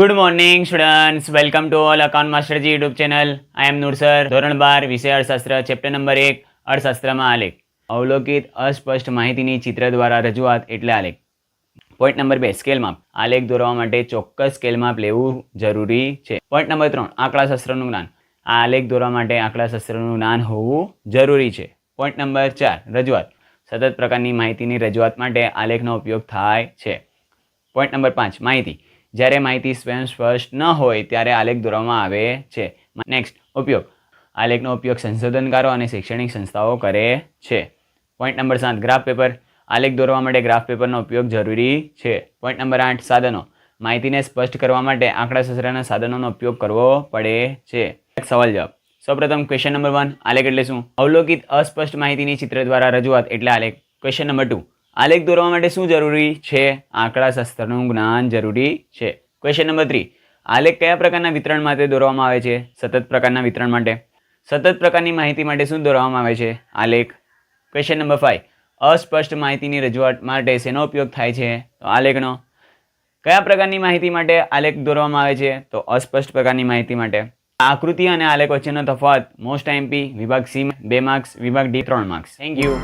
Good morning students welcome to all account માસ્ટરજી YouTube channel I am નુરસર ધોરણ બાર, વિષય અર્થશાસ્ત્ર ચેપ્ટર નંબર એક, અર્થશાસ્ત્રમાં આલેખ. અવલોકિત અસ્પષ્ટ માહિતીની ચિત્ર દ્વારા રજૂઆત એટલે આલેખ. પોઈન્ટ નંબર બે સ્કેલ માપ આલેખ દોરવા માટે ચોક્કસ સ્કેલ માપ લેવું જરૂરી છે. પોઈન્ટ નંબર ત્રણ, આંકડાશાસ્ત્રનું જ્ઞાન. આ આલેખ દોરવા માટે આંકડાશાસ્ત્રનું જ્ઞાન હોવું જરૂરી છે. પોઈન્ટ નંબર ચાર, રજૂઆત. સતત પ્રકારની માહિતીની રજૂઆત માટે આલેખનો ઉપયોગ થાય છે. પોઈન્ટ નંબર પાંચ, માહિતી. જ્યારે માહિતી સ્વયં સ્પષ્ટ ન હોય ત્યારે આલેખ દોરવામાં આવે છે. નેક્સ્ટ ઉપયોગ. આલેખનો ઉપયોગ સંશોધનકારો અને શૈક્ષણિક સંસ્થાઓ કરે છે. પોઈન્ટ નંબર સાત ગ્રાફ પેપર આલેખ દોરવા માટે ગ્રાફ પેપરનો ઉપયોગ જરૂરી છે. પોઈન્ટ નંબર આઠ, સાધનો. માહિતીને સ્પષ્ટ કરવા માટે આંકડાશાસ્ત્રના સાધનોનો ઉપયોગ કરવો પડે છે. સવાલ જવાબ. સૌપ્રથમ ક્વેશ્ચન નંબર વન આલેખ એટલે શું? અવલોકિત અસ્પષ્ટ માહિતીની ચિત્ર દ્વારા રજૂઆત એટલે આલેખ. ક્વેશ્ચન નંબર ટુ આલેખ દોરવા માટે શું જરૂરી છે? આંકડાશાસ્ત્રનું જ્ઞાન જરૂરી છે. ક્વેશ્ચન નંબર થ્રી આલેખ કયા પ્રકારના વિતરણ માટે દોરવામાં આવે છે? સતત પ્રકારના વિતરણ માટે. સતત પ્રકારની માહિતી માટે શું દોરવામાં આવે છે? આલેખ. ક્વેશ્ચન નંબર ફાઇવ અસ્પષ્ટ માહિતીની રજૂઆત માટે શેનો ઉપયોગ થાય છે? તો આલેખનો. કયા પ્રકારની માહિતી માટે આલેખ દોરવામાં આવે છે? તો અસ્પષ્ટ પ્રકારની માહિતી માટે. આકૃતિ અને આલેખ વચ્ચેનો તફાવત મોસ્ટ આઈએમપી વિભાગ સી બે માર્ક્સ વિભાગ ડી ત્રણ માર્ક્સ થેન્ક યુ